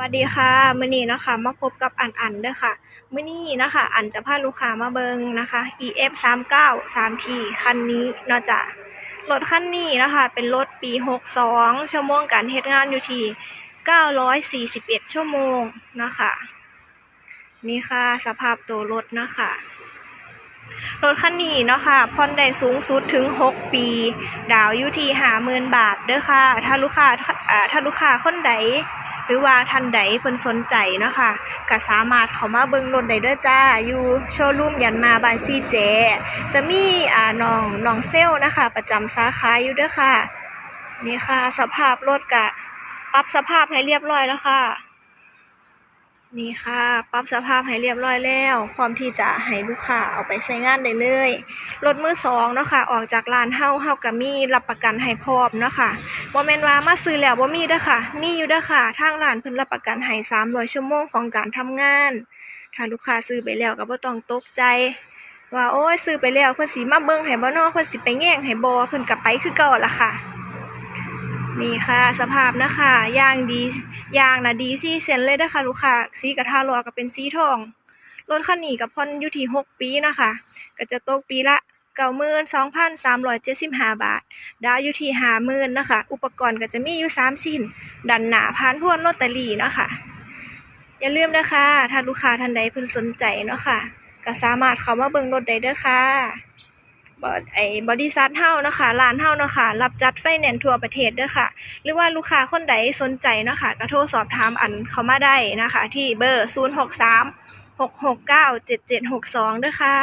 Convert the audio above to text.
วัสดีค่ะมื้อนี้เนาะคะมาพบกับอันอันเด้อค่ะมื้อนี้นะคะอันจะพาลูกค้ามาเบิงนะคะ EF 39 3T คันนี้เนาะจ้ะรถคันนี้นะคะเป็นรถปี 62 ชั่วโมงการเฮ็ดงานอยู่ที่ 941 ชั่วโมงนะคะนี่ค่ะสภาพตัวรถนะคะรถคันนี้เนาะค่ะผ่อนได้สูงสุดถึง 6 ปี ดาวอยู่ที่50,000 บาทเด้อค่ะ ถ้าลูกค้าอ่าถ้าลูกค้าคนใด หรือว่าท่านใดเพิ่นสนใจเนาะค่ะก็สามารถเข้ามาเบิ่งรถได้เด้อจ้า อยู่โชว์รูมยันมาบานซีเจ จะมีอ่าน้องน้องเซลนะคะ ประจำสาขาอยู่เด้อค่ะ นี่ค่ะ สภาพรถก็ปรับสภาพให้เรียบร้อยแล้วค่ะ นี่ค่ะปรับสภาพให้เรียบร้อยแล้วพร้อมที่จะให้ลูกค้าเอาไปใช้งานได้เลยรถมือสองเนาะค่ะออกจากร้านเฮาเฮาก็มีรับประกันให้พร้อมเนาะค่ะ บ่แม่นว่ามาซื้อแล้วบ่มีเด้อค่ะ มีอยู่เด้อค่ะทางร้านเพิ่นรับประกันให้300ชั่วโมงของการทำงาน ถ้าลูกค้าซื้อไปแล้วก็บ่ต้องตกใจ ว่าโอ้ยซื้อไปแล้วเพิ่นสิมาเบิ่งให้บ่นาะเพิ่นสิไปแย่งให้บ่เพิ่นก็ไปคือเก่าล่ะค่ะ นี่ค่ะ สภาพนะคะยางดียางน่ะดีซี่เซนเลยเด้อค่ะลูกค้าสีกระทะล้อก็เป็นสีทองรถคันนี้ก็ผ่อนอยู่ที่6ปีนะคะก็จะตกปีละ 92,375บาท ดาวอยู่ที่50,000นะคะ อุปกรณ์ก็จะมีอยู่3ชิ้น ดันหนาพานทวนลอตเตอรี่เนาะค่ะอย่าลืมนะคะ ถ้าลูกค้าท่านใดเพิ่นสนใจเนาะค่ะ ก็สามารถเข้ามาเบิ่งรถได้เด้อค่ะบอไอ้บริษัทเฮานะคะร้านเฮานะคะรับจัดไฟแนนซ์ทั่วประเทศเด้อค่ะ หรือว่าลูกค้าคนใดสนใจเนาะค่ะก็โทรสอบถามอันเข้ามาได้นะคะ ที่เบอร์ 063 669 7762เด้อค่ะ